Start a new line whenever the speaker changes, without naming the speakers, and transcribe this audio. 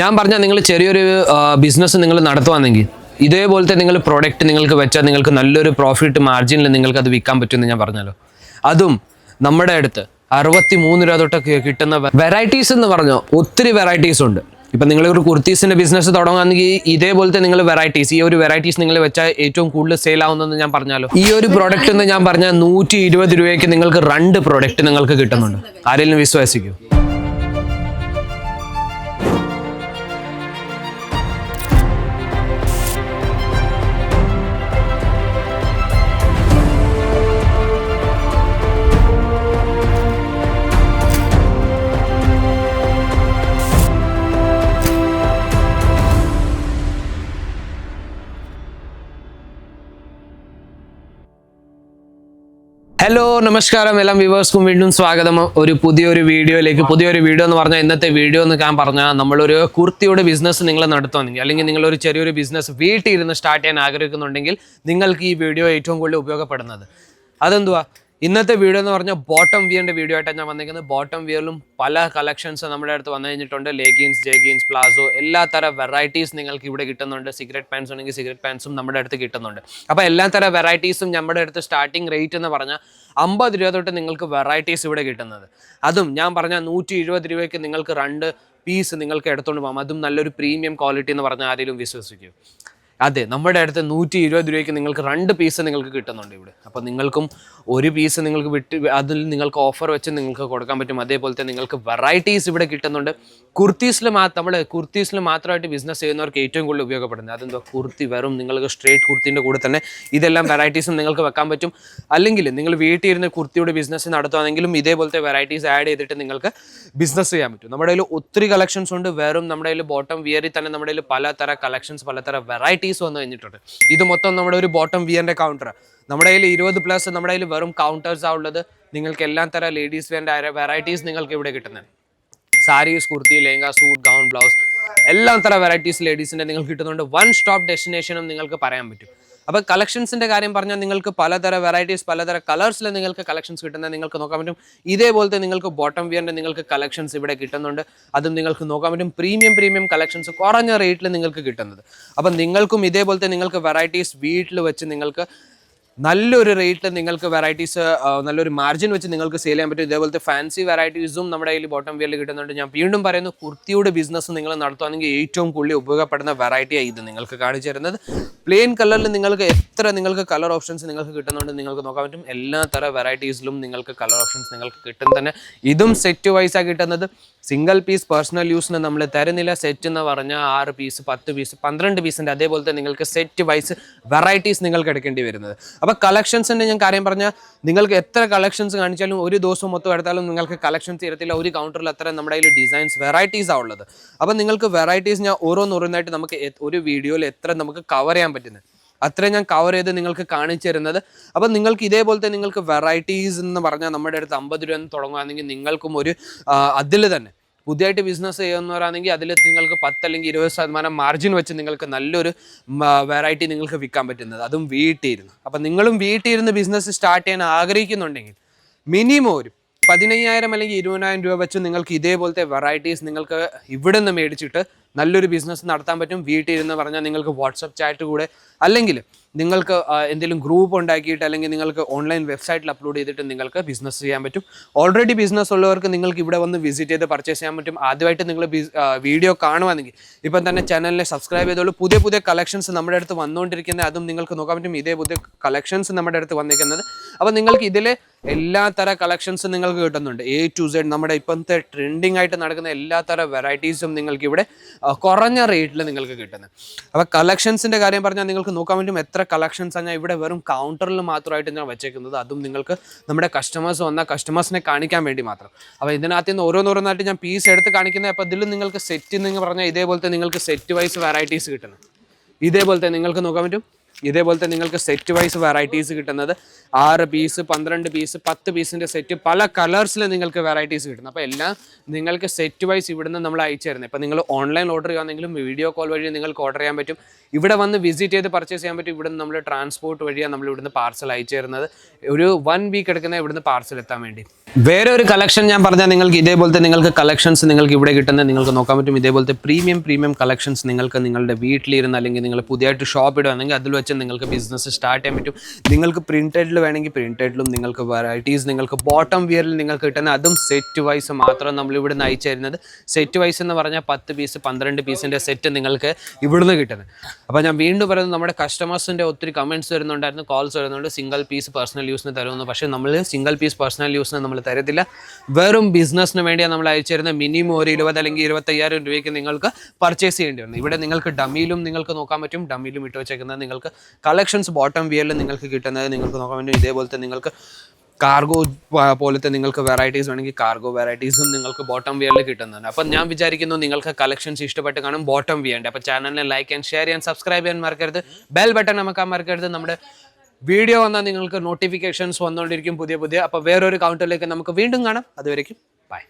ഞാൻ പറഞ്ഞാൽ നിങ്ങൾ ചെറിയൊരു ബിസിനസ് നിങ്ങൾ നടത്തുവാണെങ്കിൽ ഇതേപോലത്തെ നിങ്ങൾ പ്രോഡക്റ്റ് നിങ്ങൾക്ക് വെച്ചാൽ നിങ്ങൾക്ക് നല്ലൊരു പ്രോഫിറ്റ് മാർജിനിൽ നിങ്ങൾക്ക് അത് വിൽക്കാൻ പറ്റുമെന്ന് ഞാൻ പറഞ്ഞല്ലോ. അതും നമ്മുടെ അടുത്ത് അറുപത്തി മൂന്ന് രൂപ തൊട്ടൊക്കെ കിട്ടുന്ന വെറൈറ്റീസ് എന്ന് പറഞ്ഞോ ഒത്തിരി വെറൈറ്റീസ് ഉണ്ട്. ഇപ്പം നിങ്ങൾ ഒരു കുർത്തീസിന്റെ ബിസിനസ് തുടങ്ങുകയാണെങ്കിൽ ഇതേപോലത്തെ നിങ്ങൾ വെറൈറ്റീസ് ഈ ഒരു വെറൈറ്റീസ് നിങ്ങൾ വെച്ചാൽ ഏറ്റവും കൂടുതൽ സെയിൽ ആവുന്നതെന്ന് ഞാൻ പറഞ്ഞാലോ. ഈ ഒരു പ്രോഡക്റ്റ് എന്ന് ഞാൻ പറഞ്ഞാൽ നൂറ്റി ഇരുപത് രൂപയ്ക്ക് നിങ്ങൾക്ക് രണ്ട് പ്രോഡക്റ്റ് നിങ്ങൾക്ക് കിട്ടുന്നുണ്ട്. ആരെങ്കിലും വിശ്വസിക്കൂ. ഹലോ നമസ്കാരം. എല്ലാം വ്യൂവേഴ്സ്ക്കും വീണ്ടും സ്വാഗതം. ഒരു പുതിയൊരു വീഡിയോയിലേക്ക് പുതിയൊരു വീഡിയോ എന്ന് പറഞ്ഞാൽ ഇന്നത്തെ വീഡിയോ എന്ന് ഞാൻ പറഞ്ഞാൽ നമ്മളൊരു കുർത്തിയുടെ ബിസിനസ് നിങ്ങൾ നടത്തുകയാണെങ്കിൽ അല്ലെങ്കിൽ നിങ്ങളൊരു ചെറിയൊരു ബിസിനസ് വീട്ടിൽ ഇരുന്ന് സ്റ്റാർട്ട് ചെയ്യാൻ ആഗ്രഹിക്കുന്നുണ്ടെങ്കിൽ നിങ്ങൾക്ക് ഈ വീഡിയോ ഏറ്റവും കൂടുതൽ ഉപയോഗപ്പെടുന്നത്. അതെന്തുവാ? ഇന്നത്തെ വീഡിയോ എന്ന് പറഞ്ഞാൽ ബോട്ടം വിയറിന്റെ വീഡിയോ ആയിട്ടാണ് ഞാൻ വന്നിരിക്കുന്നത്. ബോട്ടം വിയറിലും പല കളക്ഷൻസ് നമ്മുടെ അടുത്ത് വന്നു കഴിഞ്ഞിട്ടുണ്ട്. ലെഗിൻസ് ജെഗിൻസ് പ്ലാസോ എല്ലാ തരം വെറൈറ്റീസ് നിങ്ങൾക്ക് ഇവിടെ കിട്ടുന്നുണ്ട്. സിഗരറ്റ് പാൻസ് ഉണ്ടെങ്കിൽ സിഗരറ്റ് പാൻസും നമ്മുടെ അടുത്ത് കിട്ടുന്നുണ്ട്. അപ്പോൾ എല്ലാ തരം വെറൈറ്റീസും നമ്മുടെ അടുത്ത് സ്റ്റാർട്ടിംഗ് റേറ്റ് എന്ന് പറഞ്ഞാൽ അമ്പത് രൂപ തൊട്ട് നിങ്ങൾക്ക് വെറൈറ്റീസ് ഇവിടെ കിട്ടുന്നത്. അതും ഞാൻ പറഞ്ഞ നൂറ്റി എഴുപത് രൂപയ്ക്ക് നിങ്ങൾക്ക് രണ്ട് പീസ് നിങ്ങൾക്ക് എടുത്തുകൊണ്ട് പോകാം. അതും നല്ലൊരു പ്രീമിയം ക്വാളിറ്റി എന്ന് പറഞ്ഞാൽ ആരെങ്കിലും വിശ്വസിക്കും. അതെ നമ്മുടെ അടുത്ത് നൂറ്റി ഇരുപത് രൂപയ്ക്ക് നിങ്ങൾക്ക് രണ്ട് പീസ് നിങ്ങൾക്ക് കിട്ടുന്നുണ്ട് ഇവിടെ. അപ്പോൾ നിങ്ങൾക്കും ഒരു പീസ് നിങ്ങൾക്ക് വിട്ട് അതിൽ നിങ്ങൾക്ക് ഓഫർ വെച്ച് നിങ്ങൾക്ക് കൊടുക്കാൻ പറ്റും. അതേപോലെ തന്നെ നിങ്ങൾക്ക് വെറൈറ്റീസ് ഇവിടെ കിട്ടുന്നുണ്ട്. കുർത്തീസിൽ മാത്രം നമ്മൾ കുർത്തീസിൽ മാത്രമായിട്ട് ബിസിനസ് ചെയ്യുന്നവർക്ക് ഏറ്റവും കൂടുതൽ ഉപയോഗപ്പെടുന്നത്. അതെന്താ കുർത്തി വെറും നിങ്ങൾക്ക് സ്ട്രേറ്റ് കുർത്തിന്റെ കൂടെ തന്നെ ഇതെല്ലാം വെറൈറ്റീസും നിങ്ങൾക്ക് വെക്കാൻ പറ്റും. അല്ലെങ്കിൽ നിങ്ങൾ വീട്ടിൽ ഇരുന്ന് കുർത്തിയുടെ ബിസിനസ് നടത്തുകയാണെങ്കിലും ഇതേപോലത്തെ വെറൈറ്റീസ് ആഡ് ചെയ്തിട്ട് നിങ്ങൾക്ക് ബിസിനസ് ചെയ്യാൻ പറ്റും. നമ്മുടെ കയ്യിൽ ഒത്തിരി കളക്ഷൻസ് ഉണ്ട്. വെറും നമ്മുടെ കയ്യിൽ ബോട്ടം വിയറിൽ തന്നെ നമ്മുടെ കയ്യിൽ പലതര കളക്ഷൻസ് പലതര വെറൈറ്റീസ് വന്നു കഴിഞ്ഞിട്ടുണ്ട്. ഇത് മൊത്തം നമ്മുടെ ഒരു ബോട്ടം വിയറിന്റെ കൗണ്ടർ നമ്മുടെ കയ്യിൽ ഇരുപത് പ്ലസ് നമ്മുടെ കയ്യിൽ വെറും കൗണ്ടേഴ്സാണ് ഉള്ളത്. നിങ്ങൾക്ക് എല്ലാ തരം ലേഡീസ് വിയറിന്റെ വെറൈറ്റീസ് നിങ്ങൾക്ക് ഇവിടെ കിട്ടുന്നത്. Saris kurti lehenga suit gown blouse എല്ലാം തരം. വെറൈറ്റീസ് ലേഡീസിന്റെ നിങ്ങൾക്ക് കിട്ടുന്നുണ്ട്. വൺ സ്റ്റോപ്പ് ഡെസ്റ്റിനേഷനും നിങ്ങൾക്ക് പറയാൻ പറ്റും. അപ്പോൾ കളക്ഷൻസിന്റെ കാര്യം പറഞ്ഞാൽ നിങ്ങൾക്ക് പലതര വെറൈറ്റീസ് പലതര കളേഴ്സിൽ നിങ്ങൾക്ക് കളക്ഷൻസ് കിട്ടുന്നത് നിങ്ങൾക്ക് നോക്കാൻ പറ്റും. ഇതേപോലത്തെ നിങ്ങൾക്ക് ബോട്ടം വിയറിന്റെ നിങ്ങൾക്ക് കളക്ഷൻസ് ഇവിടെ കിട്ടുന്നുണ്ട്. അതും നിങ്ങൾക്ക് നോക്കാൻ പറ്റും. പ്രീമിയം പ്രീമിയം കളക്ഷൻസ് കുറഞ്ഞ റേറ്റിൽ നിങ്ങൾക്ക് കിട്ടുന്നത്. അപ്പം നിങ്ങൾക്കും ഇതേപോലത്തെ നിങ്ങൾക്ക് വെറൈറ്റീസ് വീട്ടിൽ വെച്ച് നിങ്ങൾക്ക് നല്ലൊരു റേറ്റിൽ നിങ്ങൾക്ക് വെറൈറ്റീസ് നല്ലൊരു മാർജിൻ വെച്ച് നിങ്ങൾക്ക് സെയിൽ ചെയ്യാൻ പറ്റും. ഇതേപോലത്തെ ഫാൻസി വെറൈറ്റീസും നമ്മുടെ കയ്യിൽ ബോട്ടം വിയറിൽ കിട്ടുന്നുണ്ട്. ഞാൻ വീണ്ടും പറയുന്നു കുർത്തിയുടെ ബിസിനസ് നിങ്ങൾ നടത്തുകയാണെങ്കിൽ ഏറ്റവും കൂടുതൽ ഉപയോഗപ്പെടുന്ന വെറൈറ്റിയാണ് ഇത് നിങ്ങൾക്ക് കാണിച്ചു തരുന്നത്. പ്ലെയിൻ കളറിൽ നിങ്ങൾക്ക് എത്ര നിങ്ങൾക്ക് കളർ ഓപ്ഷൻസ് നിങ്ങൾക്ക് കിട്ടുന്നുണ്ട് നിങ്ങൾക്ക് നോക്കാൻ പറ്റും. എല്ലാ തര വെറൈറ്റീസിലും നിങ്ങൾക്ക് കളർ ഓപ്ഷൻസ് നിങ്ങൾക്ക് കിട്ടും തന്നെ. ഇതും സെറ്റ് വൈസാണ് കിട്ടുന്നത്. സിംഗിൾ പീസ് പേഴ്സണൽ യൂസിന് നമ്മൾ തരുന്നില്ല. സെറ്റ് എന്ന് പറഞ്ഞാൽ ആറ് പീസ് പത്ത് പീസ് പന്ത്രണ്ട് പീസിന്റെ തന്നെ നിങ്ങൾക്ക് സെറ്റ് വൈസ് വെറൈറ്റീസ് നിങ്ങൾക്ക് എടുക്കേണ്ടി വരുന്നത്. അപ്പോൾ കളക്ഷൻസിന്റെ ഞാൻ കാര്യം പറഞ്ഞാൽ നിങ്ങൾക്ക് എത്ര കളക്ഷൻസ് കാണിച്ചാലും ഒരു ദിവസം മൊത്തം എടുത്താലും നിങ്ങൾക്ക് കളക്ഷൻസ് തീരത്തില്ല. ഒരു കൗണ്ടറിൽ അത്ര നമ്മുടെ കയ്യിൽ ഡിസൈൻസ് വെറൈറ്റീസ് ആ ഉള്ളത്. അപ്പോൾ നിങ്ങൾക്ക് വെറൈറ്റീസ് ഞാൻ ഓരോന്നോരോന്നായിട്ട് നമുക്ക് ഒരു വീഡിയോയിൽ എത്ര നമുക്ക് കവർ ചെയ്യാൻ പറ്റുന്നത്. അത്രയും ഞാൻ കവർ ചെയ്ത് നിങ്ങൾക്ക് കാണിച്ചു തരുന്നത്. അപ്പം നിങ്ങൾക്ക് ഇതേപോലത്തെ നിങ്ങൾക്ക് വെറൈറ്റീസ് എന്ന് പറഞ്ഞാൽ നമ്മുടെ അടുത്ത് അമ്പത് രൂപ തുടങ്ങുകയാണെങ്കിൽ നിങ്ങൾക്കും ഒരു അതിൽ തന്നെ പുതിയതായിട്ട് ബിസിനസ് ചെയ്യുന്നവരാണെങ്കിൽ അതിൽ നിങ്ങൾക്ക് പത്ത് അല്ലെങ്കിൽ ഇരുപത് ശതമാനം മാർജിൻ വെച്ച് നിങ്ങൾക്ക് നല്ലൊരു വെറൈറ്റി നിങ്ങൾക്ക് വിൽക്കാൻ പറ്റുന്നത്. അതും വീട്ടിലിരുന്ന് അപ്പം നിങ്ങളും വീട്ടിലിരുന്ന് ബിസിനസ് സ്റ്റാർട്ട് ചെയ്യാൻ ആഗ്രഹിക്കുന്നുണ്ടെങ്കിൽ മിനിമം ഒരു പതിനയ്യായിരം അല്ലെങ്കിൽ ഇരുപതിനായിരം രൂപ വെച്ച് നിങ്ങൾക്ക് ഇതേപോലത്തെ വെറൈറ്റീസ് നിങ്ങൾക്ക് ഇവിടെ നിന്ന് മേടിച്ചിട്ട് നല്ലൊരു ബിസിനസ് നടത്താൻ പറ്റും. വീട്ടിൽ ഇരുന്ന് പറഞ്ഞാൽ നിങ്ങൾക്ക് വാട്സപ്പ് ചാറ്റ് കൂടെ അല്ലെങ്കിൽ നിങ്ങൾക്ക് എന്തെങ്കിലും ഗ്രൂപ്പ് ഉണ്ടാക്കിയിട്ട് അല്ലെങ്കിൽ നിങ്ങൾക്ക് ഓൺലൈൻ വെബ്സൈറ്റിൽ അപ്ലോഡ് ചെയ്തിട്ട് നിങ്ങൾക്ക് ബിസിനസ് ചെയ്യാൻ പറ്റും. ഓൾറെഡി ബിസിനസ് ഉള്ളവർക്ക് നിങ്ങൾക്ക് ഇവിടെ വന്ന് വിസിറ്റ് ചെയ്ത് പർച്ചേസ് ചെയ്യാൻ പറ്റും. ആദ്യമായിട്ട് നിങ്ങൾ വീഡിയോ കാണുവാണെങ്കിൽ ഇപ്പം തന്നെ ചാനലിനെ സബ്സ്ക്രൈബ് ചെയ്തോളൂ. പുതിയ പുതിയ കളക്ഷൻസ് നമ്മുടെ അടുത്ത് വന്നുകൊണ്ടിരിക്കുന്നത് അതും നിങ്ങൾക്ക് നോക്കാൻ പറ്റും. ഇതേ പുതിയ കളക്ഷൻസ് നമ്മുടെ അടുത്ത് വന്നിരിക്കുന്നത്. അപ്പോൾ നിങ്ങൾക്ക് ഇതിലെ എല്ലാ തര കളക്ഷൻസ് നിങ്ങൾക്ക് കിട്ടുന്നുണ്ട്. എ ടു സെഡ് നമ്മുടെ ഇപ്പോഴത്തെ ട്രെൻഡിങ് ആയിട്ട് നടക്കുന്ന എല്ലാ തര വെറൈറ്റീസും നിങ്ങൾക്ക് ഇവിടെ കുറഞ്ഞ റേറ്റിൽ നിങ്ങൾക്ക് കിട്ടുന്നത്. അപ്പോൾ കളക്ഷൻസിന്റെ കാര്യം പറഞ്ഞാൽ നിങ്ങൾക്ക് നോക്കാൻ പറ്റും എത്ര കളക്ഷൻസ് ഞാൻ ഇവിടെ വെറും കൗണ്ടറിൽ മാത്രമായിട്ട് ഞാൻ വെച്ചേക്കുന്നത്. അതും നിങ്ങൾക്ക് നമ്മുടെ കസ്റ്റമേഴ്സ് വന്ന കസ്റ്റമേഴ്സിനെ കാണിക്കാൻ വേണ്ടി മാത്രം. അപ്പോൾ ഇതിനകത്ത് നിന്ന് ഓരോന്നോരോന്നായിട്ട് ഞാൻ പീസ് എടുത്ത് കാണിക്കുന്നത് അപ്പോൾ ഇതിൽ നിങ്ങൾക്ക് സെറ്റ് എന്ന് പറഞ്ഞാൽ ഇതേപോലത്തെ നിങ്ങൾക്ക് സെറ്റ് വൈസ് വെറൈറ്റീസ് കിട്ടുന്നത് ഇതേപോലത്തെ നിങ്ങൾക്ക് നോക്കാൻ പറ്റും? ഇതേപോലത്തെ നിങ്ങൾക്ക് സെറ്റ് വൈസ് വെറൈറ്റീസ് കിട്ടുന്നത് ആറ് പീസ് പന്ത്രണ്ട് പീസ് പത്ത് പീസിന്റെ സെറ്റ് പല കളേഴ്സിൽ നിങ്ങൾക്ക് വെറൈറ്റീസ് കിട്ടുന്നു അപ്പോൾ എല്ലാം നിങ്ങൾക്ക് സെറ്റ് വൈസ് ഇവിടുന്ന് നമ്മൾ അയച്ചു തരുന്നത്. ഇപ്പോൾ നിങ്ങൾ ഓൺലൈൻ ഓർഡർ ചെയ്യുകയാണെങ്കിലും വീഡിയോ കോൾ വഴി നിങ്ങൾക്ക് ഓർഡർ ചെയ്യാൻ പറ്റും. ഇവിടെ വന്ന് വിസിറ്റ് ചെയ്ത് പർച്ചേസ് ചെയ്യാൻ പറ്റും. ഇവിടുന്ന് നമ്മൾ ട്രാൻസ്പോർട്ട് വഴിയാണ് നമ്മൾ ഇവിടുന്ന് പാർസൽ അയച്ചു തരുന്നത്. ഒരു വൺ വീക്ക് എടുക്കുന്ന ഇവിടുന്ന് പാർസൽ എത്താൻ വേണ്ടി. വേറെ ഒരു കളക്ഷൻ ഞാൻ പറഞ്ഞാൽ നിങ്ങൾക്ക് ഇതേപോലത്തെ നിങ്ങൾക്ക് കളക്ഷൻസ് നിങ്ങൾക്ക് ഇവിടെ കിട്ടുന്നത് നിങ്ങൾക്ക് നോക്കാൻ പറ്റും. ഇതേപോലത്തെ പ്രീമിയം പ്രീമിയം കളക്ഷൻസ് നിങ്ങൾക്ക് നിങ്ങളുടെ വീട്ടിലിരുന്ന് അല്ലെങ്കിൽ നിങ്ങൾ പുതിയതായിട്ട് ഷോപ്പ് ഇടുകയാണെങ്കിൽ അതിൽ വെച്ച് നിങ്ങൾക്ക് ബിസിനസ് സ്റ്റാർട്ട് ചെയ്യാൻ പറ്റും. നിങ്ങൾക്ക് പ്രിന്റഡിൽ വേണമെങ്കിൽ പ്രിന്റഡിലും നിങ്ങൾക്ക് വെറൈറ്റീസ് നിങ്ങൾക്ക് ബോട്ടം വിയറിൽ നിങ്ങൾക്ക് കിട്ടുന്ന അതും സെറ്റ് വൈസ് മാത്രം നമ്മൾ ഇവിടുന്ന് അയച്ചു തരുന്നത്. സെറ്റ് വൈസ് എന്ന് പറഞ്ഞാൽ പത്ത് പീസ് പന്ത്രണ്ട് പീസിന്റെ സെറ്റ് നിങ്ങൾക്ക് ഇവിടുന്ന് കിട്ടുന്നത്. അപ്പോൾ ഞാൻ വീണ്ടും പറയുന്നത് നമ്മുടെ കസ്റ്റമേഴ്സിന്റെ ഒത്തിരി കമന്റ്സ് വരുന്നുണ്ടായിരുന്നു കോൾസ് വരുന്നുണ്ട് സിംഗിൾ പീസ് പേഴ്സണൽ യൂസിന് തരുമെന്ന്. പക്ഷേ നമ്മൾ സിംഗിൾ പീസ് പേഴ്സണൽ യൂസിന് നമ്മൾ തരത്തില്ല. വെറും ബിസിനസ്സിന് വേണ്ടിയാണ് നമ്മൾ അയച്ചു തരുന്നത്. മിനിമം ഒരു ഇരുപത് അല്ലെങ്കിൽ ഇരുപത്തയ്യായിരം രൂപയ്ക്ക് നിങ്ങൾക്ക് പർച്ചേസ് ചെയ്യേണ്ടി വന്നു. ഇവിടെ നിങ്ങൾക്ക് ഡമ്മിയിലും നിങ്ങൾക്ക് നോക്കാൻ പറ്റും. ഡമ്മിയിലും ഇട്ട് വെച്ചേക്കുന്നത് നിങ്ങൾക്ക് കളക്ഷൻസ് ബോട്ടം വിയറിൽ നിങ്ങൾക്ക് കിട്ടുന്നത് നിങ്ങൾക്ക് നോക്കാൻ വേണ്ടി ഇതേപോലത്തെ നിങ്ങൾക്ക് കാർഗോ പോലത്തെ നിങ്ങൾക്ക് വെറൈറ്റീസ് വേണമെങ്കിൽ കാർഗോ വെറൈറ്റീസും നിങ്ങൾക്ക് ബോട്ടം വിയറിൽ കിട്ടുന്നുണ്ട്. അപ്പം ഞാൻ വിചാരിക്കുന്നു നിങ്ങൾക്ക് കളക്ഷൻസ് ഇഷ്ടപ്പെട്ട് കാണും ബോട്ടം വിയറിന്റെ അപ്പോൾ ചാനലിനെ ലൈക്ക് ആൻഡ് ഷെയർ ചെയ്യാൻ സബ്സ്ക്രൈബ് ചെയ്യാൻ മറക്കരുത്. ബെൽ ബട്ടൺ നമുക്ക് മറക്കരുത്. നമ്മുടെ വീഡിയോ വന്നാൽ നിങ്ങൾക്ക് നോട്ടിഫിക്കേഷൻസ് വന്നുകൊണ്ടിരിക്കും പുതിയ പുതിയ. അപ്പോൾ വേറൊരു കൗണ്ടറിലേക്ക് നമുക്ക് വീണ്ടും കാണാം. അതുവരേക്കും ബൈ